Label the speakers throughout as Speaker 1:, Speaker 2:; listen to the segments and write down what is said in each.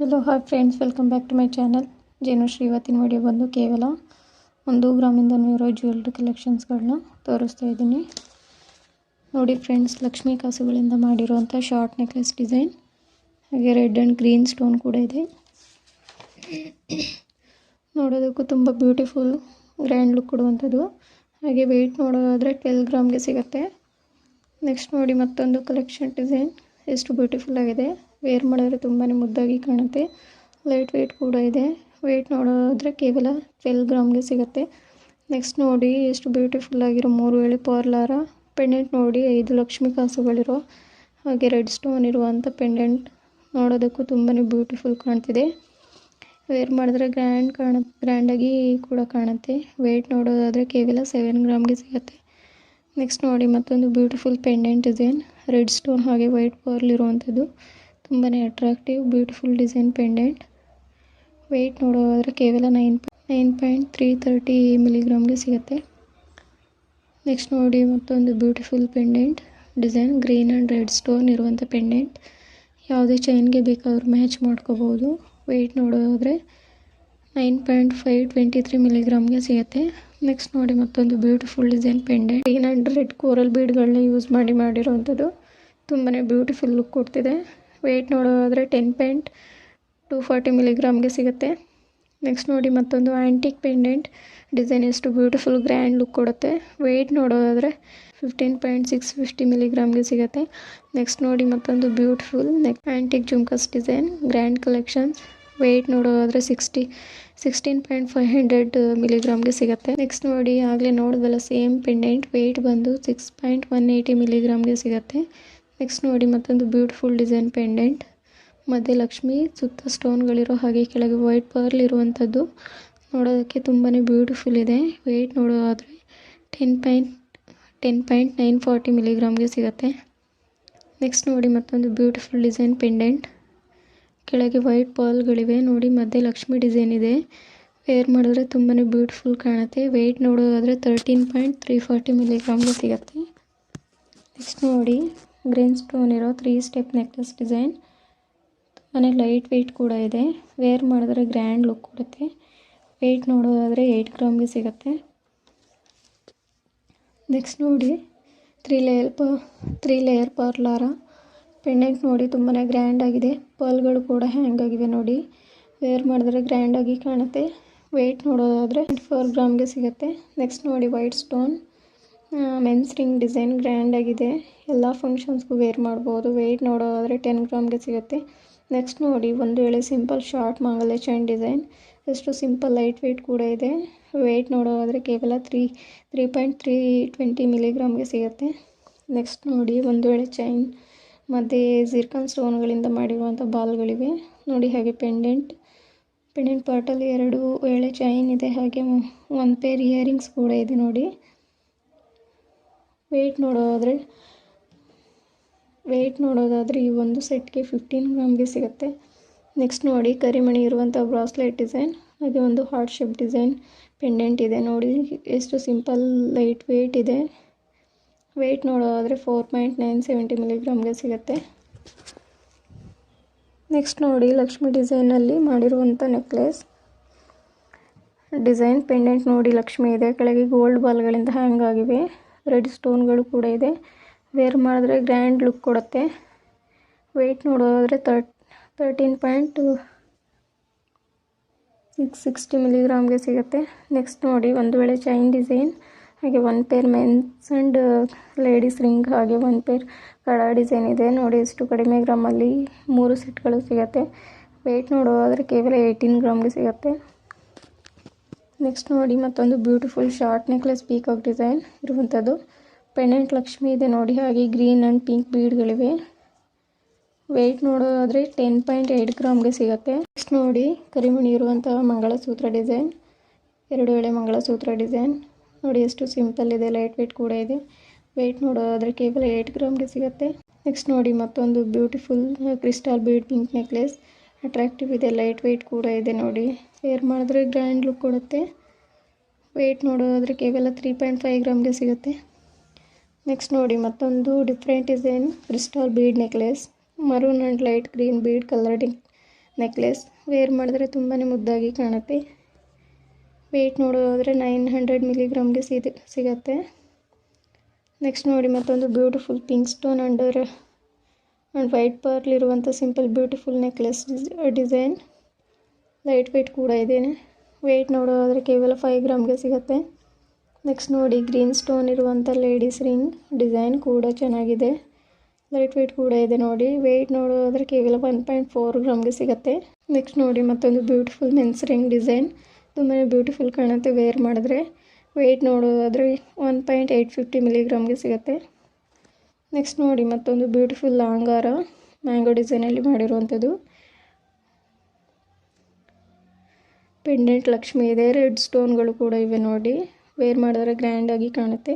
Speaker 1: Hello hi friends welcome back to my channel Jenushree ಇವತ್ತಿನ video ಬಂದು ಕೇವಲ ಒಂದು ಗ್ರಾಮಿಂದ ಇರೋ ಜ್ಯುವೆಲ್ರಿ ಕಲೆಕ್ಷನ್ಸ್ಗಳನ್ನ ತೋರಿಸ್ತಾ ಇದ್ದೀನಿ. ನೋಡಿ ಫ್ರೆಂಡ್ಸ್ ಲಕ್ಷ್ಮೀ ಕಾಸುಗಳಿಂದ ಮಾಡಿರುವಂಥ ಶಾರ್ಟ್ ನೆಕ್ಲೆಸ್ ಡಿಸೈನ್ ಹಾಗೆ ರೆಡ್ ಆ್ಯಂಡ್ ಗ್ರೀನ್ ಸ್ಟೋನ್ ಕೂಡ ಇದೆ. ನೋಡೋದಕ್ಕೂ ತುಂಬ ಬ್ಯೂಟಿಫುಲ್ ಗ್ರ್ಯಾಂಡ್ ಲುಕ್ ಕೊಡುವಂಥದ್ದು. ಹಾಗೆ ವೆಯ್ಟ್ ನೋಡೋದಾದರೆ ಟ್ವೆಲ್ ಗ್ರಾಮ್ಗೆ ಸಿಗುತ್ತೆ. ನೆಕ್ಸ್ಟ್ ನೋಡಿ ಮತ್ತೊಂದು ಕಲೆಕ್ಷನ್ ಡಿಸೈನ್ ಎಷ್ಟು ಬ್ಯೂಟಿಫುಲ್ ಆಗಿದೆ. ವೇರ್ ಮಾಡಿದ್ರೆ ತುಂಬಾ ಮುದ್ದಾಗಿ ಕಾಣುತ್ತೆ. ಲೈಟ್ ವೆಯ್ಟ್ ಕೂಡ ಇದೆ. ವೇಟ್ ನೋಡೋದ್ರೆ ಕೇವಲ ಟ್ವೆಲ್ ಗ್ರಾಮ್ಗೆ ಸಿಗುತ್ತೆ. ನೆಕ್ಸ್ಟ್ ನೋಡಿ, ಎಷ್ಟು ಬ್ಯೂಟಿಫುಲ್ ಆಗಿರೋ ಮೂರು ವೇಳೆ ಪಾರ್ಲಾರ ಪೆಂಡೆಂಟ್ ನೋಡಿ, ಐದು ಲಕ್ಷ್ಮಿ ಕಾಸುಗಳಿರೋ ಹಾಗೆ ರೆಡ್ ಸ್ಟೋನ್ ಇರುವಂಥ ಪೆಂಡೆಂಟ್ ನೋಡೋದಕ್ಕೂ ತುಂಬಾ ಬ್ಯೂಟಿಫುಲ್ ಕಾಣ್ತಿದೆ. ವೇರ್ ಮಾಡಿದ್ರೆ ಗ್ರ್ಯಾಂಡ್ ಕಾಣ ಗ್ರ್ಯಾಂಡಾಗಿ ಕೂಡ ಕಾಣುತ್ತೆ. ವೇಟ್ ನೋಡೋದಾದರೆ ಕೇವಲ ಸೆವೆನ್ ಗ್ರಾಮ್ಗೆ ಸಿಗುತ್ತೆ. ನೆಕ್ಸ್ಟ್ ನೋಡಿ, ಮತ್ತೊಂದು beautiful pendant design red stone ಹಾಗೆ ವೈಟ್ ಪರ್ಲ್ ಇರುವಂಥದ್ದು ತುಂಬಾ attractive beautiful design pendant weight ನೋಡೋದಾದರೆ ಕೇವಲ nine nine point three thirty ಮಿಲಿಗ್ರಾಮ್ಗೆ ಸಿಗುತ್ತೆ. ನೆಕ್ಸ್ಟ್ ನೋಡಿ ಮತ್ತೊಂದು beautiful pendant design green and red stone ಇರುವಂಥ ಪೆಂಡೆಂಟ್ ಯಾವುದೇ ಚೈನ್ಗೆ ಬೇಕಾದ್ರೂ ಮ್ಯಾಚ್ ಮಾಡ್ಕೋಬೋದು. ವೆಯ್ಟ್ ನೋಡೋದಾದರೆ nine point five twenty three ಮಿಲಿಗ್ರಾಮ್ಗೆ ಸಿಗುತ್ತೆ. ನೆಕ್ಸ್ಟ್ ನೋಡಿ ಮತ್ತೊಂದು beautiful design pendant green and red coral ಬೀಡ್ಗಳನ್ನ use ಮಾಡಿ ಮಾಡಿರೋವಂಥದ್ದು. ತುಂಬಾ ಬ್ಯೂಟಿಫುಲ್ ಲುಕ್ ಕೊಡ್ತಿದೆ. ವೆಯ್ಟ್ ನೋಡೋದಾದರೆ ಟೆನ್ ಪಾಯಿಂಟ್ ಟು ಫಾರ್ಟಿ ಮಿಲಿಗ್ರಾಮ್ಗೆ ಸಿಗುತ್ತೆ. ನೆಕ್ಸ್ಟ್ ನೋಡಿ ಮತ್ತೊಂದು ಆ್ಯಂಟಿಕ್ ಪೆಂಡೆಂಟ್ ಡಿಸೈನ್ ಎಷ್ಟು ಬ್ಯೂಟಿಫುಲ್ ಗ್ರ್ಯಾಂಡ್ ಲುಕ್ ಕೊಡುತ್ತೆ. ವೆಯ್ಟ್ ನೋಡೋದಾದರೆ ಫಿಫ್ಟೀನ್ ಪಾಯಿಂಟ್ ಸಿಕ್ಸ್ ಫಿಫ್ಟಿ ಮಿಲಿಗ್ರಾಮ್ಗೆ ಸಿಗುತ್ತೆ. ನೆಕ್ಸ್ಟ್ ನೋಡಿ ಮತ್ತೊಂದು beautiful neck antique jhumkas design grand collection weight ನೋಡೋದಾದರೆ sixty sixteen point five hundred ಮಿಲಿಗ್ರಾಮ್ಗೆ ಸಿಗುತ್ತೆ. ನೆಕ್ಸ್ಟ್ ನೋಡಿ ಆಗಲೇ ನೋಡಿದಲ್ಲ ಸೇಮ್ ಪೆಂಡೆಂಟ್ ವೆಯ್ಟ್ ಬಂದು ಸಿಕ್ಸ್ ಪಾಯಿಂಟ್ ಒನ್ ಏಯ್ಟಿ ಮಿಲಿಗ್ರಾಮ್ಗೆ ಸಿಗುತ್ತೆ. ನೆಕ್ಸ್ಟ್ ನೋಡಿ ಮತ್ತೊಂದು ಬ್ಯೂಟಿಫುಲ್ ಡಿಸೈನ್ ಪೆಂಡೆಂಟ್. ಮಧ್ಯೆ ಲಕ್ಷ್ಮಿ, ಸುತ್ತ ಸ್ಟೋನ್ಗಳಿರೋ ಹಾಗೆ ಕೆಳಗೆ ವೈಟ್ ಪರ್ಲ್ ಇರುವಂಥದ್ದು. ನೋಡೋದಕ್ಕೆ ತುಂಬಾ ಬ್ಯೂಟಿಫುಲ್ ಇದೆ. ವೆಯ್ಟ್ ನೋಡೋದಾದರೆ ten point ten point nine forty ಮಿಲಿಗ್ರಾಮ್ಗೆ ಸಿಗುತ್ತೆ. ನೆಕ್ಸ್ಟ್ ನೋಡಿ ಮತ್ತೊಂದು ಬ್ಯೂಟಿಫುಲ್ ಡಿಸೈನ್ ಪೆಂಡೆಂಟ್. ಕೆಳಗೆ ವೈಟ್ ಪರ್ಲ್ಗಳಿವೆ. ನೋಡಿ ಮಧ್ಯೆ ಲಕ್ಷ್ಮಿ ಡಿಸೈನ್ ಇದೆ. ವೇರ್ ಮಾಡಿದ್ರೆ ತುಂಬಾ ಬ್ಯೂಟಿಫುಲ್ ಕಾಣುತ್ತೆ. ವೆಯ್ಟ್ ನೋಡೋದಾದರೆ ತರ್ಟೀನ್ ಪಾಯಿಂಟ್ ತ್ರೀ ಫಾರ್ಟಿ ಮಿಲಿಗ್ರಾಮ್ಗೆ ಸಿಗುತ್ತೆ. ನೆಕ್ಸ್ಟ್ ನೋಡಿ ಗ್ರೀನ್ ಸ್ಟೋನ್ ಇರೋ ತ್ರೀ ಸ್ಟೆಪ್ ನೆಕ್ಲೆಸ್ ಡಿಸೈನ್ ತುಂಬಾ ಲೈಟ್ ವೆಯ್ಟ್ ಕೂಡ ಇದೆ. ವೇರ್ ಮಾಡಿದ್ರೆ ಗ್ರ್ಯಾಂಡ್ ಲುಕ್ ಕೊಡುತ್ತೆ. ವೆಯ್ಟ್ ನೋಡೋದಾದರೆ ಏಯ್ಟ್ ಗ್ರಾಮ್ಗೆ ಸಿಗುತ್ತೆ. ನೆಕ್ಸ್ಟ್ ನೋಡಿ ತ್ರೀ ಲೇಯರ್ ಪ ತ್ರೀ ಲೇಯರ್ ಪರ್ಲಾರ ಪೆಂಡೆಂಟ್ ನೋಡಿ ತುಂಬಾ ಗ್ರ್ಯಾಂಡ್ ಆಗಿದೆ. ಪರ್ಲ್ಗಳು ಕೂಡ ಹ್ಯಾಂಗ್ ಆಗಿದೆ ನೋಡಿ. ವೇರ್ ಮಾಡಿದ್ರೆ ಗ್ರ್ಯಾಂಡಾಗಿ ಕಾಣುತ್ತೆ. ವೆಯ್ಟ್ ನೋಡೋದಾದರೆ ಫೋರ್ ಗ್ರಾಮ್ಗೆ ಸಿಗುತ್ತೆ. ನೆಕ್ಸ್ಟ್ ನೋಡಿ white stone men's ring design ಗ್ರ್ಯಾಂಡಾಗಿದೆ ಎಲ್ಲ ಫಂಕ್ಷನ್ಸ್ಗೂ ವೇರ್ ಮಾಡ್ಬೋದು. ವೆಯ್ಟ್ ನೋಡೋದಾದರೆ ಟೆನ್ ಗ್ರಾಮ್ಗೆ ಸಿಗುತ್ತೆ. ನೆಕ್ಸ್ಟ್ ನೋಡಿ, ಒಂದು ವೇಳೆ ಸಿಂಪಲ್ ಶಾರ್ಟ್ ಮಾಂಗಲ್ಯ ಚೈನ್ ಡಿಸೈನ್ ಎಷ್ಟು ಸಿಂಪಲ್ ಲೈಟ್ ವೆಯ್ಟ್ ಕೂಡ ಇದೆ. ವೆಯ್ಟ್ ನೋಡೋದಾದರೆ ಕೇವಲ three three point three twenty ಮಿಲಿಗ್ರಾಮ್ಗೆ ಸಿಗುತ್ತೆ. ನೆಕ್ಸ್ಟ್ ನೋಡಿ, ಒಂದು ವೇಳೆ ಚೈನ್ ಮತ್ತು ಜಿರ್ಕನ್ ಸ್ಟೋನ್ಗಳಿಂದ ಮಾಡಿರುವಂಥ ಬಾಲ್ಗಳಿವೆ. ನೋಡಿ ಹಾಗೆ ಪೆಂಡೆಂಟ್ ಪೆಂಡೆಂಟ್ ಪಾರ್ಟಲ್ಲಿ ಎರಡು ವೇಳೆ ಚೈನ್ ಇದೆ. ಹಾಗೆ ಒಂದು ಪೇರ್ ಇಯರಿಂಗ್ಸ್ ಕೂಡ ಇದೆ ನೋಡಿ. ವೆಯ್ಟ್ ನೋಡೋದಾದರೆ ವೆಯ್ಟ್ ನೋಡೋದಾದರೆ ಈ ಒಂದು ಸೆಟ್ಗೆ ಫಿಫ್ಟೀನ್ ಗ್ರಾಮ್ಗೆ ಸಿಗುತ್ತೆ. ನೆಕ್ಸ್ಟ್ ನೋಡಿ ಕರಿಮಣಿ ಇರುವಂಥ ಬ್ರಾಸ್ಲೆಟ್ ಡಿಸೈನ್ ಹಾಗೆ ಒಂದು ಹಾರ್ಟ್ ಶೇಪ್ ಡಿಸೈನ್ ಪೆಂಡೆಂಟ್ ಇದೆ. ನೋಡಿ, ಎಷ್ಟು ಸಿಂಪಲ್ ಲೈಟ್ ವೆಯ್ಟ್ ಇದೆ. ವೆಯ್ಟ್ ನೋಡೋದಾದರೆ ಫೋರ್ ಪಾಯಿಂಟ್ ನೈನ್ ಸೆವೆಂಟಿ ಮಿಲಿಗ್ರಾಮ್ಗೆ ಸಿಗುತ್ತೆ. ನೆಕ್ಸ್ಟ್ ನೋಡಿ ಲಕ್ಷ್ಮಿ ಡಿಸೈನಲ್ಲಿ ಮಾಡಿರುವಂಥ ನೆಕ್ಲೆಸ್ ಡಿಸೈನ್ ಪೆಂಡೆಂಟ್ ನೋಡಿ ಲಕ್ಷ್ಮಿ ಇದೆ. ಕೆಳಗೆ ಗೋಲ್ಡ್ ಬಾಲ್ಗಳಿಂದ ಹ್ಯಾಂಗ್ ಆಗಿವೆ. ರೆಡ್ ಸ್ಟೋನ್ಗಳು ಕೂಡ ಇದೆ. ವೇರ್ ಮಾಡಿದ್ರೆ ಗ್ರ್ಯಾಂಡ್ ಲುಕ್ ಕೊಡುತ್ತೆ. ವೆಯ್ಟ್ ನೋಡೋದಾದರೆ ತರ್ಟ್ ತರ್ಟೀನ್ ಪಾಯಿಂಟ್ ಸಿಕ್ಸ್ ಸಿಕ್ಸ್ಟಿ ಮಿಲಿಗ್ರಾಮ್ಗೆ ಸಿಗುತ್ತೆ. ನೆಕ್ಸ್ಟ್ ನೋಡಿ, ಒಂದು ವೇಳೆ ಚೈನ್ ಡಿಸೈನ್ ಹಾಗೆ one pair men's and ladies ring ಹಾಗೆ ಒನ್ ಪೇರ್ ಕಡ ಡಿಸೈನ್ ಇದೆ. ನೋಡಿ ಎಷ್ಟು ಕಡಿಮೆ ಗ್ರಾಮಲ್ಲಿ ಮೂರು ಸೆಟ್ಗಳು ಸಿಗುತ್ತೆ. ವೆಯ್ಟ್ ನೋಡೋದಾದರೆ ಕೇವಲ ಏಯ್ಟೀನ್ ಗ್ರಾಮ್ಗೆ ಸಿಗುತ್ತೆ. ನೆಕ್ಸ್ಟ್ ನೋಡಿ ಮತ್ತೊಂದು beautiful short necklace peacock design ಇರುವಂಥದ್ದು. ಪೆಂಡೆಂಟ್ ಲಕ್ಷ್ಮಿ ಇದೆ ನೋಡಿ, ಹಾಗೆ ಗ್ರೀನ್ ಆ್ಯಂಡ್ ಪಿಂಕ್ ಬೀಡ್ಗಳಿವೆ ವೆಯ್ಟ್ ನೋಡೋದಾದರೆ ಟೆನ್ ಪಾಯಿಂಟ್ ಏಯ್ಟ್ ಗ್ರಾಮ್ಗೆ ಸಿಗುತ್ತೆ. ನೆಕ್ಸ್ಟ್ ನೋಡಿ, ಕರಿಮಣಿ ಇರುವಂತಹ ಮಂಗಳಸೂತ್ರ ಡಿಸೈನ್ ಎರಡು ವೇಳೆ ಮಂಗಳಸೂತ್ರ ಡಿಸೈನ್ ನೋಡಿ, ಎಷ್ಟು ಸಿಂಪಲ್ ಇದೆ ಲೈಟ್ ವೆಯ್ಟ್ ಕೂಡ ಇದೆ. ವೆಯ್ಟ್ ನೋಡೋದಾದರೆ ಕೇವಲ ಏಯ್ಟ್ ಗ್ರಾಮ್ಗೆ ಸಿಗುತ್ತೆ. ನೆಕ್ಸ್ಟ್ ನೋಡಿ, ಮತ್ತೊಂದು beautiful crystal bead pink necklace attractive ಇದೆ ಲೈಟ್ ವೆಯ್ಟ್ ಕೂಡ ಇದೆ ನೋಡಿ. ವೇರ್ ಮಾಡಿದ್ರೆ ಗ್ರ್ಯಾಂಡ್ ಲುಕ್ ಕೊಡುತ್ತೆ. ವೆಯ್ಟ್ ನೋಡೋದ್ರೆ ಕೇವಲ ತ್ರೀ ಪಾಯಿಂಟ್ ಫೈವ್ ಗ್ರಾಮ್ಗೆ ಸಿಗುತ್ತೆ. ನೆಕ್ಸ್ಟ್ ನೋಡಿ, ಮತ್ತೊಂದು different design crystal bead necklace maroon and light green bead ಕಲರ್ಡಿಂಗ್ necklace wear ಮಾಡಿದ್ರೆ ತುಂಬಾ ಮುದ್ದಾಗಿ ಕಾಣುತ್ತೆ. ವೆಯ್ಟ್ ನೋಡೋದಾದರೆ ನೈನ್ ಹಂಡ್ರೆಡ್ ಮಿಲಿಗ್ರಾಮ್ಗೆ ಸಿಗುತ್ತೆ ಸಿಗತ್ತೆ. ನೆಕ್ಸ್ಟ್ ನೋಡಿ, ಮತ್ತೊಂದು beautiful pink stone under and white pearl ಇರುವಂಥ simple beautiful necklace design light weight ಕೂಡ ಇದೆ. ವೆಯ್ಟ್ ನೋಡೋದಾದರೆ ಕೇವಲ ಫೈವ್ ಗ್ರಾಮ್ಗೆ ಸಿಗುತ್ತೆ. ನೆಕ್ಸ್ಟ್ ನೋಡಿ ಗ್ರೀನ್ ಸ್ಟೋನ್ ಇರುವಂಥ ಲೇಡೀಸ್ ರಿಂಗ್ ಡಿಸೈನ್ ಕೂಡ ಚೆನ್ನಾಗಿದೆ. ಲೈಟ್ ವೆಯ್ಟ್ ಕೂಡ ಇದೆ ನೋಡಿ. ವೆಯ್ಟ್ ನೋಡೋದಾದರೆ ಕೇವಲ ಒನ್ ಪಾಯಿಂಟ್ ಫೋರ್ ಗ್ರಾಮ್ಗೆ ಸಿಗುತ್ತೆ. ನೆಕ್ಸ್ಟ್ ನೋಡಿ, ಮತ್ತೊಂದು ಬ್ಯೂಟಿಫುಲ್ ಮೆನ್ಸ್ ರಿಂಗ್ ಡಿಸೈನ್ ತುಂಬಾ ಬ್ಯೂಟಿಫುಲ್ ಕಾಣುತ್ತೆ ವೇರ್ ಮಾಡಿದ್ರೆ. ವೆಯ್ಟ್ ನೋಡೋದಾದರೆ ಒನ್ ಪಾಯಿಂಟ್ ಏಯ್ಟ್ ಫಿಫ್ಟಿ ಮಿಲಿಗ್ರಾಮ್ಗೆ ಸಿಗುತ್ತೆ. ನೆಕ್ಸ್ಟ್ ನೋಡಿ, ಮತ್ತೊಂದು ಬ್ಯೂಟಿಫುಲ್ ಲಾಂಗಾರ ಮ್ಯಾಂಗೋ ಡಿಸೈನಲ್ಲಿ ಮಾಡಿರುವಂಥದ್ದು. ಪೆಂಡೆಂಟ್ ಲಕ್ಷ್ಮಿ ಇದೆ ರೆಡ್ ಸ್ಟೋನ್ಗಳು ಕೂಡ ಇವೆ ನೋಡಿ. ವೇರ್ ಮಾಡಿದ್ರೆ ಗ್ರ್ಯಾಂಡಾಗಿ ಕಾಣುತ್ತೆ.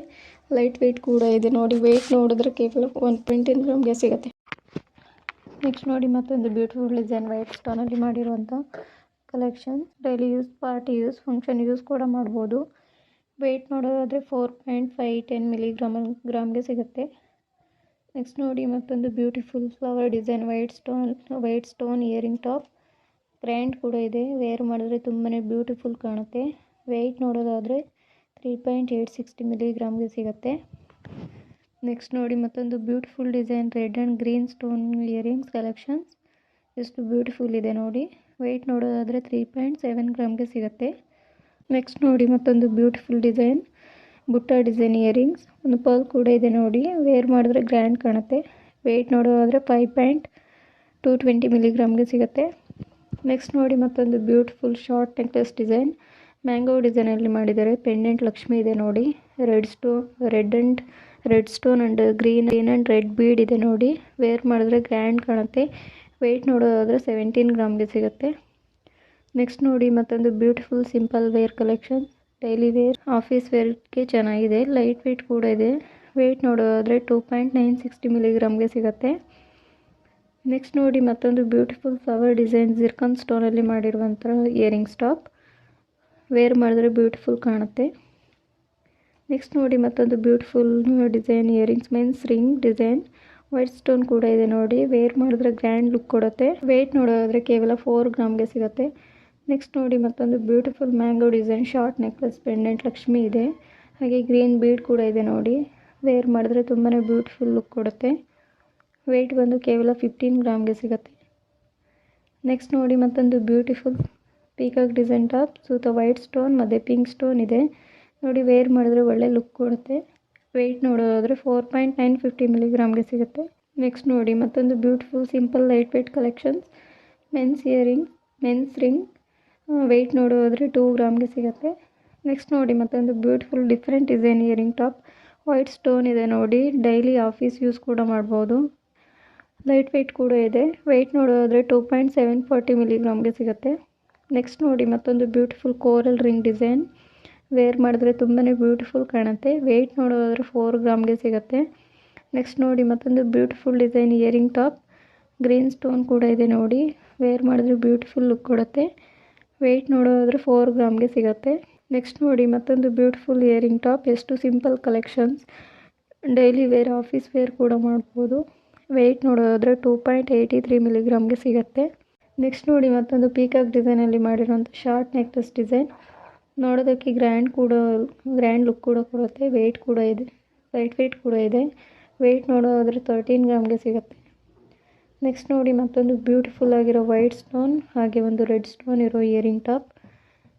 Speaker 1: ಲೈಟ್ ವೆಯ್ಟ್ ಕೂಡ ಇದೆ ನೋಡಿ. ವೆಯ್ಟ್ ನೋಡಿದ್ರೆ ಕೇವಲ ಒನ್ ಪಾಯಿಂಟ್ ಟೆನ್ ಗ್ರಾಮ್ಗೆ ಸಿಗುತ್ತೆ. ನೆಕ್ಸ್ಟ್ ನೋಡಿ, ಮತ್ತೊಂದು ಬ್ಯೂಟಿಫುಲ್ ಡಿಸೈನ್ ವೈಟ್ ಸ್ಟೋನಲ್ಲಿ ಮಾಡಿರುವಂಥ collection daily use party use function use ಕೂಡ ಮಾಡ್ಬೋದು. ವೆಯ್ಟ್ ನೋಡೋದಾದರೆ four point five ten milligram ಗ್ರಾಮ್ಗೆ ಸಿಗುತ್ತೆ. ನೆಕ್ಸ್ಟ್ ನೋಡಿ ಮತ್ತೊಂದು beautiful flower design white stone white stone earring top. Grand ಕೂಡ ಇದೆ, ವೇರ್ ಮಾಡಿದ್ರೆ ತುಂಬಾ ಬ್ಯೂಟಿಫುಲ್ ಕಾಣುತ್ತೆ. ವೆಯ್ಟ್ ನೋಡೋದಾದರೆ ತ್ರೀ ಪಾಯಿಂಟ್ ಏಯ್ಟ್ ಸಿಕ್ಸ್ಟಿ ಮಿಲಿಗ್ರಾಮ್ಗೆ ಸಿಗುತ್ತೆ. ನೆಕ್ಸ್ಟ್ ನೋಡಿ ಮತ್ತೊಂದು beautiful design red and green stone earrings collections ಎಷ್ಟು ಬ್ಯೂಟಿಫುಲ್ ಇದೆ ನೋಡಿ. ವೆಯ್ಟ್ ನೋಡೋದಾದರೆ ತ್ರೀ ಪಾಯಿಂಟ್ ಸೆವೆನ್ ಗ್ರಾಮ್ಗೆ ಸಿಗುತ್ತೆ. ನೆಕ್ಸ್ಟ್ ನೋಡಿ ಮತ್ತೊಂದು ಬ್ಯೂಟಿಫುಲ್ ಡಿಸೈನ್. ಬುಟ್ಟ ಡಿಸೈನ್ ಇಯರಿಂಗ್ಸ್. ಒಂದು ಪರ್ಲ್ ಕೂಡ ಇದೆ ನೋಡಿ. ವೇರ್ ಮಾಡಿದ್ರೆ ಗ್ರ್ಯಾಂಡ್ ಕಾಣುತ್ತೆ. ವೆಯ್ಟ್ ನೋಡೋದಾದರೆ ಫೈವ್ ಪಾಯಿಂಟ್ ಟು ಟ್ವೆಂಟಿ ಮಿಲಿಗ್ರಾಮ್ಗೆ ಸಿಗುತ್ತೆ. ನೆಕ್ಸ್ಟ್ ನೋಡಿ ಮತ್ತೊಂದು beautiful short necklace design. Mango ಡಿಸೈನಲ್ಲಿ ಮಾಡಿದ್ದಾರೆ. ಪೆಂಡೆಂಟ್ ಲಕ್ಷ್ಮಿ ಇದೆ ನೋಡಿ. Red stove, red and red stone and green green and red bead ಇದೆ ನೋಡಿ. ವೇರ್ ಮಾಡಿದ್ರೆ ಗ್ರ್ಯಾಂಡ್ ಕಾಣುತ್ತೆ. ವೆಯ್ಟ್ ನೋಡೋದಾದರೆ ಸೆವೆಂಟೀನ್ ಗ್ರಾಮ್ಗೆ ಸಿಗುತ್ತೆ. ನೆಕ್ಸ್ಟ್ ನೋಡಿ ಮತ್ತೊಂದು beautiful simple wear collection. Daily wear office ವೇರ್ಗೆ ಚೆನ್ನಾಗಿದೆ. ಲೈಟ್ ವೆಯ್ಟ್ ಕೂಡ ಇದೆ. ವೆಯ್ಟ್ ನೋಡೋದಾದರೆ ಟೂ ಪಾಯಿಂಟ್ ನೈನ್ ಸಿಕ್ಸ್ಟಿ ಮಿಲಿಗ್ರಾಮ್ಗೆ ಸಿಗುತ್ತೆ. ನೆಕ್ಸ್ಟ್ ನೋಡಿ ಮತ್ತೊಂದು ಬ್ಯೂಟಿಫುಲ್ ಫ್ಲವರ್ ಡಿಸೈನ್ ಜಿರ್ಕನ್ ಸ್ಟೋನಲ್ಲಿ ಮಾಡಿರುವಂಥ ಇಯರಿಂಗ್ ಸ್ಟಾಪ್ ವೇರ್ ಮಾಡಿದ್ರೆ ಬ್ಯೂಟಿಫುಲ್ ಕಾಣುತ್ತೆ. ನೆಕ್ಸ್ಟ್ ನೋಡಿ ಮತ್ತೊಂದು beautiful design earrings men's ring design white stone ಕೂಡ ಇದೆ ನೋಡಿ. ವೇರ್ ಮಾಡಿದ್ರೆ ಗ್ರ್ಯಾಂಡ್ ಲುಕ್ ಕೊಡುತ್ತೆ. ವೇಟ್ ನೋಡೋದಾದರೆ ಕೇವಲ ಫೋರ್ ಗ್ರಾಮ್ಗೆ ಸಿಗುತ್ತೆ. ನೆಕ್ಸ್ಟ್ ನೋಡಿ, ಮತ್ತೊಂದು beautiful mango design short necklace pendant Lakshmi ಇದೆ. ಹಾಗೆ ಗ್ರೀನ್ ಬೀಡ್ ಕೂಡ ಇದೆ ನೋಡಿ. ವೇರ್ ಮಾಡಿದ್ರೆ ತುಂಬಾ ಬ್ಯೂಟಿಫುಲ್ ಲುಕ್ ಕೊಡುತ್ತೆ. ವೆಯ್ಟ್ ಬಂದು ಕೇವಲ ಫಿಫ್ಟೀನ್ ಗ್ರಾಮ್ಗೆ ಸಿಗುತ್ತೆ. ನೆಕ್ಸ್ಟ್ ನೋಡಿ, ಮತ್ತೊಂದು ಬ್ಯೂಟಿಫುಲ್ ಪೀಕಾಕ್ ಡಿಸೈನ್ ಟಾಪ್ ಸೂತ ವೈಟ್ ಸ್ಟೋನ್ ಮತ್ತು ಪಿಂಕ್ ಸ್ಟೋನ್ ಇದೆ. ನೋಡಿ ವೇರ್ ಮಾಡಿದ್ರೆ ಒಳ್ಳೆ ಲುಕ್ ಕೊಡುತ್ತೆ. ವೆಯ್ಟ್ ನೋಡೋದಾದರೆ ಫೋರ್ ಪಾಯಿಂಟ್ ನೈನ್ ಫಿಫ್ಟಿ ಮಿಲಿಗ್ರಾಮ್ಗೆ ಸಿಗುತ್ತೆ. ನೆಕ್ಸ್ಟ್ ನೋಡಿ, ಮತ್ತೊಂದು beautiful simple light weight collections men's earring men's ring weight ನೋಡೋದ್ರೆ two ಗ್ರಾಮ್ಗೆ ಸಿಗುತ್ತೆ. ನೆಕ್ಸ್ಟ್ ನೋಡಿ ಮತ್ತೊಂದು beautiful different design earring top white stone ಇದೆ ನೋಡಿ. ಡೈಲಿ ಆಫೀಸ್ ಯೂಸ್ ಕೂಡ ಮಾಡ್ಬೋದು. ಲೈಟ್ ವೆಯ್ಟ್ ಕೂಡ ಇದೆ. ವೆಯ್ಟ್ ನೋಡೋದ್ರೆ ಟೂ ಪಾಯಿಂಟ್ ಸೆವೆನ್ ಫಾರ್ಟಿ ಮಿಲಿಗ್ರಾಮ್ಗೆ ಸಿಗುತ್ತೆ. ನೆಕ್ಸ್ಟ್ ನೋಡಿ, ಮತ್ತೊಂದು beautiful coral ring design wear ಮಾಡಿದ್ರೆ ತುಂಬಾ ಬ್ಯೂಟಿಫುಲ್ ಕಾಣುತ್ತೆ. ವೆಯ್ಟ್ ನೋಡೋದಾದರೆ ಫೋರ್ ಗ್ರಾಮ್ಗೆ ಸಿಗುತ್ತೆ. ನೆಕ್ಸ್ಟ್ ನೋಡಿ, ಮತ್ತೊಂದು beautiful design earring top green stone ಕೂಡ ಇದೆ ನೋಡಿ. ವೇರ್ ಮಾಡಿದ್ರೆ ಬ್ಯೂಟಿಫುಲ್ ಲುಕ್ ಕೊಡುತ್ತೆ. ವೆಯ್ಟ್ ನೋಡೋದಾದರೆ ಫೋರ್ ಗ್ರಾಮ್ಗೆ ಸಿಗುತ್ತೆ. ನೆಕ್ಸ್ಟ್ ನೋಡಿ ಮತ್ತೊಂದು ಬ್ಯೂಟಿಫುಲ್ ಇಯರಿಂಗ್ ಟಾಪ್ ಎಷ್ಟು simple collections daily wear office wear ಕೂಡ ಮಾಡ್ಬೋದು. ವೆಯ್ಟ್ ನೋಡೋದಾದರೆ ಟೂ ಪಾಯಿಂಟ್ ಏಯ್ಟಿ ತ್ರೀ ಮಿಲಿಗ್ರಾಮ್ಗೆ ಸಿಗುತ್ತೆ. ನೆಕ್ಸ್ಟ್ ನೋಡಿ ಮತ್ತೊಂದು ಪೀಕಾಕ್ ಡಿಸೈನಲ್ಲಿ ಮಾಡಿರೋಂಥ ಶಾರ್ಟ್ ನೆಕ್ಲೆಸ್ ಡಿಸೈನ್ ನೋಡೋದಕ್ಕೆ ಗ್ರ್ಯಾಂಡ್ ಕೂಡ ಗ್ರ್ಯಾಂಡ್ ಲುಕ್ ಕೂಡ ಕೊಡುತ್ತೆ. ವೆಯ್ಟ್ ಕೂಡ ಇದೆ. ಲೈಟ್ ವೆಯ್ಟ್ ಕೂಡ ಇದೆ. ವೆಯ್ಟ್ ನೋಡೋದಾದರೆ ತರ್ಟೀನ್ ಗ್ರಾಮ್ಗೆ ಸಿಗುತ್ತೆ. ನೆಕ್ಸ್ಟ್ ನೋಡಿ ಮತ್ತೊಂದು ಬ್ಯೂಟಿಫುಲ್ ಆಗಿರೋ ವೈಟ್ ಸ್ಟೋನ್ ಹಾಗೆ ಒಂದು ರೆಡ್ ಸ್ಟೋನ್ ಇರೋ ಇಯರಿಂಗ್ ಟಾಪ್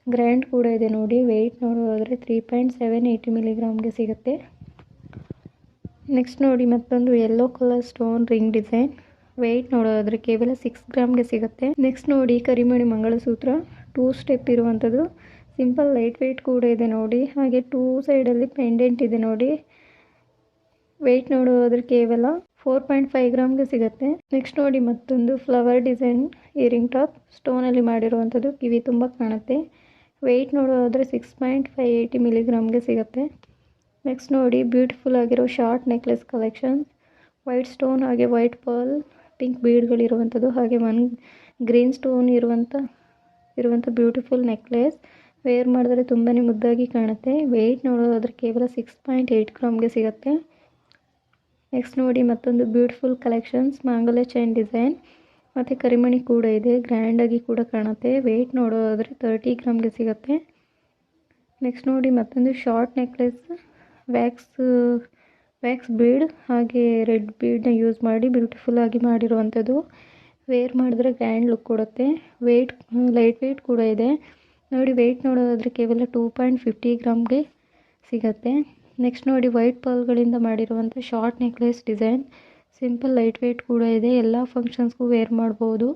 Speaker 1: ಗ್ರ್ಯಾಂಡ್ ಕೂಡ ಇದೆ ನೋಡಿ ವೆಯ್ಟ್ ನೋಡೋದಾದರೆ ತ್ರೀ ಪಾಯಿಂಟ್ ಸೆವೆನ್ ಏಯ್ಟಿ ಮಿಲಿಗ್ರಾಮ್ಗೆ ಸಿಗುತ್ತೆ. ನೆಕ್ಸ್ಟ್ ನೋಡಿ ಮತ್ತೊಂದು yellow colour stone ring design weight ನೋಡೋದಾದರೆ ಕೇವಲ ಸಿಕ್ಸ್ ಗ್ರಾಮ್ಗೆ ಸಿಗುತ್ತೆ. ನೆಕ್ಸ್ಟ್ ನೋಡಿ ಕರಿಮಣಿ ಮಂಗಳಸೂತ್ರ ಟೂ ಸ್ಟೆಪ್ ಇರುವಂಥದ್ದು. ಸಿಂಪಲ್ ಲೈಟ್ ವೆಯ್ಟ್ ಕೂಡ ಇದೆ ನೋಡಿ, ಹಾಗೆ ಟೂ ಸೈಡಲ್ಲಿ ಪೆಂಡೆಂಟ್ ಇದೆ ನೋಡಿ. ವೆಯ್ಟ್ ನೋಡೋದಾದ್ರೆ ಕೇವಲ ಫೋರ್ ಪಾಯಿಂಟ್ ಫೈವ್ ಗ್ರಾಮ್ಗೆ ಸಿಗುತ್ತೆ. ನೆಕ್ಸ್ಟ್ ನೋಡಿ ಮತ್ತೊಂದು ಫ್ಲವರ್ ಡಿಸೈನ್ ಇಯರಿಂಗ್ ಟಾಪ್. ಸ್ಟೋನಲ್ಲಿ ಮಾಡಿರುವಂಥದ್ದು ಕಿವಿ ತುಂಬ ಕಾಣುತ್ತೆ. ವೆಯ್ಟ್ ನೋಡೋದಾದರೆ ಸಿಕ್ಸ್ ಪಾಯಿಂಟ್ ಫೈವ್ ಏಯ್ಟಿ ಮಿಲಿಗ್ರಾಮ್ಗೆ ಸಿಗುತ್ತೆ. ನೆಕ್ಸ್ಟ್ ನೋಡಿ ಬ್ಯೂಟಿಫುಲ್ ಆಗಿರೋ short necklace collection. White stone ಹಾಗೆ ವೈಟ್ ಪರ್ಲ್ ಪಿಂಕ್ ಬೀಡ್ಗಳಿರುವಂಥದ್ದು ಹಾಗೆ ಒನ್ ಗ್ರೀನ್ ಸ್ಟೋನ್ ಇರುವಂಥ ಇರುವಂಥ ಬ್ಯೂಟಿಫುಲ್ ನೆಕ್ಲೆಸ್. ವೇರ್ ಮಾಡಿದ್ರೆ ತುಂಬಾ ಮುದ್ದಾಗಿ ಕಾಣುತ್ತೆ. ವೆಯ್ಟ್ ನೋಡೋದಾದರೆ ಕೇವಲ ಸಿಕ್ಸ್ ಪಾಯಿಂಟ್ ಏಯ್ಟ್ ಗ್ರಾಮ್ಗೆ ಸಿಗುತ್ತೆ. ನೆಕ್ಸ್ಟ್ ನೋಡಿ ಮತ್ತೊಂದು ಬ್ಯೂಟಿಫುಲ್ ಕಲೆಕ್ಷನ್ಸ್ ಮಾಂಗಲ್ಯ ಚೈನ್ ಡಿಸೈನ್ ಮತ್ತು ಕರಿಮಣಿ ಕೂಡ ಇದೆ ಗ್ರ್ಯಾಂಡಾಗಿ ಕೂಡ ಕಾಣುತ್ತೆ. ವೆಯ್ಟ್ ನೋಡೋದಾದರೆ ತರ್ಟಿ ಗ್ರಾಮ್ಗೆ ಸಿಗುತ್ತೆ. ನೆಕ್ಸ್ಟ್ ನೋಡಿ ಮತ್ತೊಂದು short necklace wax wax bead ಹಾಗೆ ರೆಡ್ ಬೀಡನ್ನ ಯೂಸ್ ಮಾಡಿ ಬ್ಯೂಟಿಫುಲ್ಲಾಗಿ ಮಾಡಿರುವಂಥದ್ದು. ವೇರ್ ಮಾಡಿದ್ರೆ ಗ್ರ್ಯಾಂಡ್ ಲುಕ್ ಕೊಡುತ್ತೆ. ವೆಯ್ಟ್ ಲೈಟ್ ವೆಯ್ಟ್ ಕೂಡ ಇದೆ. ನೋಡಿ ವೆಯ್ಟ್ ನೋಡೋದಾದರೆ ಕೇವಲ ಟೂ ಪಾಯಿಂಟ್ ಫಿಫ್ಟಿ ಗ್ರಾಮ್ಗೆ ಸಿಗತ್ತೆ. ನೆಕ್ಸ್ಟ್ ನೋಡಿ ವೈಟ್ ಪರ್ಲ್ಗಳಿಂದ ಮಾಡಿರುವಂಥ short necklace design simple light weight ಕೂಡ ಇದೆ. ಎಲ್ಲ ಫಂಕ್ಷನ್ಸ್ಗೂ ವೇರ್ ಮಾಡ್ಬೋದು.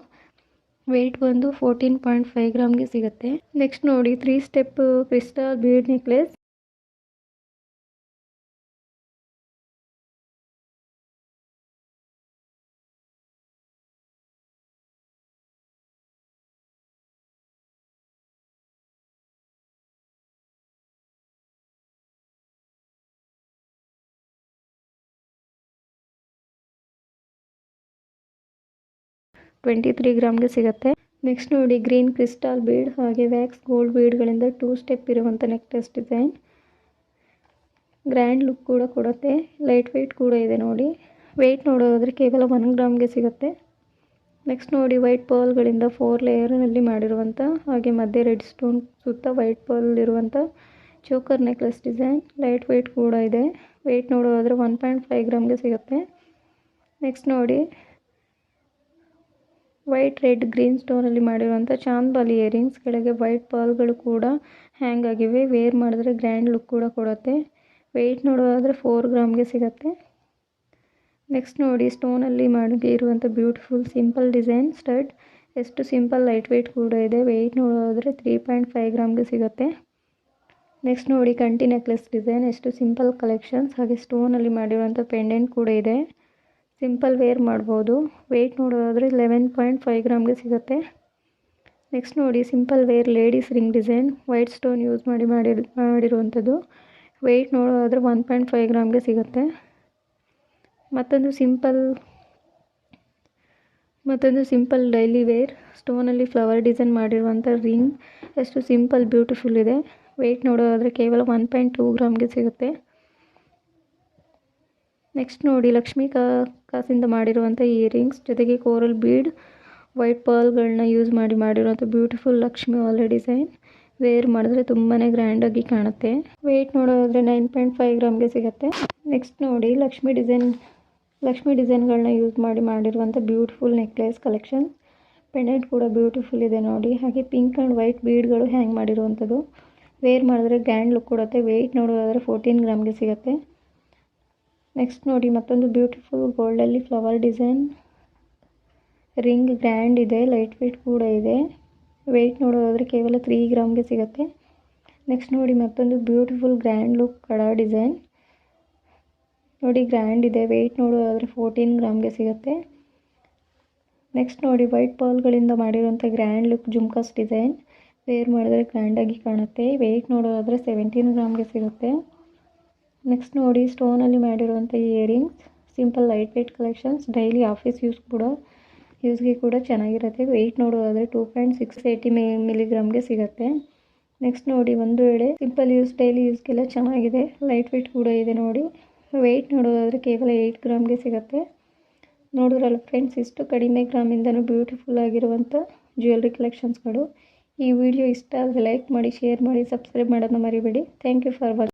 Speaker 1: ವೆಯ್ಟ್ ಬಂದು ಫೋರ್ಟೀನ್ ಪಾಯಿಂಟ್ ಫೈವ್ ಗ್ರಾಮ್ಗೆ ಸಿಗುತ್ತೆ. ನೆಕ್ಸ್ಟ್ ನೋಡಿ three step crystal bead necklace twenty three ಗ್ರಾಮ್ಗೆ ಸಿಗುತ್ತೆ. ನೆಕ್ಸ್ಟ್ ನೋಡಿ ಗ್ರೀನ್ ಕ್ರಿಸ್ಟಾಲ್ ಬೀಡ್ ಹಾಗೆ ವ್ಯಾಕ್ಸ್ ಗೋಲ್ಡ್ ಬೀಡ್ಗಳಿಂದ ಟೂ ಸ್ಟೆಪ್ ಇರುವಂಥ ನೆಕ್ಲೆಸ್ ಡಿಸೈನ್ ಗ್ರ್ಯಾಂಡ್ ಲುಕ್ ಕೂಡ ಕೊಡುತ್ತೆ. ಲೈಟ್ ವೆಯ್ಟ್ ಕೂಡ ಇದೆ ನೋಡಿ. ವೆಯ್ಟ್ ನೋಡೋದಾದರೆ ಕೇವಲ ಒನ್ ಗ್ರಾಮ್ಗೆ ಸಿಗುತ್ತೆ. ನೆಕ್ಸ್ಟ್ ನೋಡಿ ವೈಟ್ ಪರ್ಲ್ಗಳಿಂದ ಫೋರ್ ಲೇಯರ್ನಲ್ಲಿ ಮಾಡಿರುವಂಥ ಹಾಗೆ ಮಧ್ಯೆ ರೆಡ್ ಸ್ಟೋನ್ ಸುತ್ತ ವೈಟ್ ಪರ್ಲ್ ಇರುವಂಥ choker necklace design light weight ಕೂಡ ಇದೆ. ವೆಯ್ಟ್ ನೋಡೋದಾದರೆ ಒನ್ ಪಾಯಿಂಟ್ ಫೈವ್ ಗ್ರಾಮ್ಗೆ ಸಿಗುತ್ತೆ. ನೆಕ್ಸ್ಟ್ ನೋಡಿ ವೈಟ್, ರೆಡ್, ಗ್ರೀನ್ ಸ್ಟೋನಲ್ಲಿ ಮಾಡಿರುವಂಥ ಚಾಂದ್ ಇಯರಿಂಗ್ಸ್. ಕೆಳಗೆ ವೈಟ್ ಪರ್ಲ್ಗಳು ಕೂಡ ಹ್ಯಾಂಗ್ ಆಗಿವೆ. ವೇರ್ ಮಾಡಿದ್ರೆ ಗ್ರ್ಯಾಂಡ್ ಲುಕ್ ಕೂಡ ಕೊಡುತ್ತೆ. ವೆಯ್ಟ್ ನೋಡೋದಾದರೆ ಫೋರ್ ಗ್ರಾಮ್ಗೆ ಸಿಗುತ್ತೆ. ನೆಕ್ಸ್ಟ್ ನೋಡಿ ಸ್ಟೋನಲ್ಲಿ ಮಾಡಿರುವಂಥ ಬ್ಯೂಟಿಫುಲ್ ಸಿಂಪಲ್ ಡಿಸೈನ್ ಸ್ಟಡ್ ಎಷ್ಟು ಸಿಂಪಲ್ ಲೈಟ್ ವೆಯ್ಟ್ ಕೂಡ ಇದೆ. ವೆಯ್ಟ್ ನೋಡೋದಾದರೆ ತ್ರೀ ಪಾಯಿಂಟ್ ಫೈವ್ ಗ್ರಾಮ್ಗೆ ಸಿಗುತ್ತೆ. ನೆಕ್ಸ್ಟ್ ನೋಡಿ, ಕಂಟಿ ನೆಕ್ಲೆಸ್ ಡಿಸೈನ್ ಎಷ್ಟು ಸಿಂಪಲ್ ಕಲೆಕ್ಷನ್ಸ್ ಹಾಗೆ ಸ್ಟೋನಲ್ಲಿ ಮಾಡಿರುವಂಥ ಪೆಂಡೆಂಟ್ ಕೂಡ ಇದೆ. ಸಿಂಪಲ್ ವೇರ್ ಮಾಡ್ಬೋದು. ವೆಯ್ಟ್ ನೋಡೋದಾದರೆ ಲೆವೆನ್ ಪಾಯಿಂಟ್ ಫೈವ್ ಗ್ರಾಮ್ಗೆ ಸಿಗುತ್ತೆ. ನೆಕ್ಸ್ಟ್ ನೋಡಿ simple wear ladies ring design white stone use ಮಾಡಿ ಮಾಡಿ ಮಾಡಿರುವಂಥದ್ದು. ವೆಯ್ಟ್ ನೋಡೋದಾದರೆ ಒನ್ ಪಾಯಿಂಟ್ ಫೈವ್ ಗ್ರಾಮ್ಗೆ ಸಿಗುತ್ತೆ. ಮತ್ತೊಂದು ಸಿಂಪಲ್ ಮತ್ತೊಂದು ಸಿಂಪಲ್ ಡೈಲಿ ವೇರ್ ಸ್ಟೋನಲ್ಲಿ ಫ್ಲವರ್ ಡಿಸೈನ್ ಮಾಡಿರುವಂಥ ರಿಂಗ್ ಎಷ್ಟು ಸಿಂಪಲ್ ಬ್ಯೂಟಿಫುಲ್ ಇದೆ. ವೆಯ್ಟ್ ನೋಡೋದಾದರೆ ಕೇವಲ ಒನ್ ಪಾಯಿಂಟ್ ಟೂ ಗ್ರಾಮ್ಗೆ ಸಿಗುತ್ತೆ. ನೆಕ್ಸ್ಟ್ ನೋಡಿ ಲಕ್ಷ್ಮೀ ಕಾಸಿಂದ ಮಾಡಿರುವಂಥ ಇಯರಿಂಗ್ಸ್ ಜೊತೆಗೆ ಕೋರಲ್ ಬೀಡ್ ವೈಟ್ ಪರ್ಲ್ಗಳನ್ನ ಯೂಸ್ ಮಾಡಿ ಮಾಡಿರುವಂಥ ಬ್ಯೂಟಿಫುಲ್ ಲಕ್ಷ್ಮಿ ವಾಲೆ ಡಿಸೈನ್ ವೇರ್ ಮಾಡಿದ್ರೆ ತುಂಬಾ ಗ್ರ್ಯಾಂಡಾಗಿ ಕಾಣುತ್ತೆ. ವೆಯ್ಟ್ ನೋಡೋದಾದರೆ ನೈನ್ ಪಾಯಿಂಟ್ ಫೈವ್ ಗ್ರಾಮ್ಗೆ ಸಿಗುತ್ತೆ. ನೆಕ್ಸ್ಟ್ ನೋಡಿ ಲಕ್ಷ್ಮಿ ಡಿಸೈನ್ ಲಕ್ಷ್ಮಿ ಡಿಸೈನ್ಗಳನ್ನ ಯೂಸ್ ಮಾಡಿ ಮಾಡಿರುವಂಥ ಬ್ಯೂಟಿಫುಲ್ ನೆಕ್ಲೆಸ್ ಕಲೆಕ್ಷನ್ ಪೆಂಡೆಂಟ್ ಕೂಡ ಬ್ಯೂಟಿಫುಲ್ ಇದೆ ನೋಡಿ. ಹಾಗೆ ಪಿಂಕ್ ಆ್ಯಂಡ್ ವೈಟ್ ಬೀಡ್ಗಳು ಹ್ಯಾಂಗ್ ಮಾಡಿರುವಂಥದ್ದು. ವೇರ್ ಮಾಡಿದ್ರೆ ಗ್ರ್ಯಾಂಡ್ ಲುಕ್ ಕೊಡುತ್ತೆ. ವೆಯ್ಟ್ ನೋಡೋದಾದರೆ ಫೋರ್ಟೀನ್ ಗ್ರಾಮ್ಗೆ ಸಿಗುತ್ತೆ. ನೆಕ್ಸ್ಟ್ ನೋಡಿ, ಮತ್ತೊಂದು ಬ್ಯೂಟಿಫುಲ್ ಗೋಲ್ಡಲ್ಲಿ ಫ್ಲವರ್ ಡಿಸೈನ್ ರಿಂಗ್ ಗ್ರ್ಯಾಂಡ್ ಇದೆ ಲೈಟ್ ವೆಯ್ಟ್ ಕೂಡ ಇದೆ. ವೆಯ್ಟ್ ನೋಡೋದಾದರೆ ಕೇವಲ ತ್ರೀ ಗ್ರಾಮ್ಗೆ ಸಿಗುತ್ತೆ. ನೆಕ್ಸ್ಟ್ ನೋಡಿ, ಮತ್ತೊಂದು ಬ್ಯೂಟಿಫುಲ್ ಗ್ರ್ಯಾಂಡ್ ಲುಕ್ ಕಡ ಡಿಸೈನ್ ನೋಡಿ ಗ್ರ್ಯಾಂಡ್ ಇದೆ. ವೆಯ್ಟ್ ನೋಡೋದಾದರೆ ಫೋರ್ಟೀನ್ ಗ್ರಾಮ್ಗೆ ಸಿಗುತ್ತೆ. ನೆಕ್ಸ್ಟ್ ನೋಡಿ ವೈಟ್ ಪರ್ಲ್ಗಳಿಂದ ಮಾಡಿರುವಂಥ grand look jhumkas design wear ಮಾಡಿದ್ರೆ ಗ್ರ್ಯಾಂಡಾಗಿ ಕಾಣುತ್ತೆ. ವೆಯ್ಟ್ ನೋಡೋದಾದರೆ ಸೆವೆಂಟೀನ್ ಗ್ರಾಮ್ಗೆ ಸಿಗುತ್ತೆ. ನೆಕ್ಸ್ಟ್ ನೋಡಿ ಸ್ಟೋನಲ್ಲಿ ಮಾಡಿರುವಂಥ earrings simple light weight collections daily office use ಕೂಡ ಯೂಸ್ಗೆ ಕೂಡ ಚೆನ್ನಾಗಿರುತ್ತೆ. ವೆಯ್ಟ್ ನೋಡೋದಾದರೆ ಟೂ ಪಾಯಿಂಟ್ ಸಿಕ್ಸ್ ಏಯ್ಟಿ ಮಿ ಮಿಲಿಗ್ರಾಮ್ಗೆ ಸಿಗುತ್ತೆ. ನೆಕ್ಸ್ಟ್ ನೋಡಿ, ಒಂದು ವೇಳೆ ಸಿಂಪಲ್ ಯೂಸ್ ಡೈಲಿ ಯೂಸ್ಗೆಲ್ಲ ಚೆನ್ನಾಗಿದೆ ಲೈಟ್ ವೆಯ್ಟ್ ಕೂಡ ಇದೆ ನೋಡಿ. ವೆಯ್ಟ್ ನೋಡೋದಾದರೆ ಕೇವಲ ಏಯ್ಟ್ ಗ್ರಾಮ್ಗೆ ಸಿಗುತ್ತೆ. ನೋಡಿದ್ರಲ್ಲ ಫ್ರೆಂಡ್ಸ್ ಇಷ್ಟು ಕಡಿಮೆ ಗ್ರಾಮಿಂದನೂ ಬ್ಯೂಟಿಫುಲ್ ಆಗಿರುವಂಥ ಜ್ಯುವೆಲ್ರಿ ಕಲೆಕ್ಷನ್ಸ್ಗಳು ಈ ವಿಡಿಯೋ ಇಷ್ಟ ಆದರೆ ಲೈಕ್ ಮಾಡಿ ಶೇರ್ ಮಾಡಿ ಸಬ್ಸ್ಕ್ರೈಬ್ ಮಾಡೋದನ್ನ ಮರಿಬೇಡಿ. Thank you for watching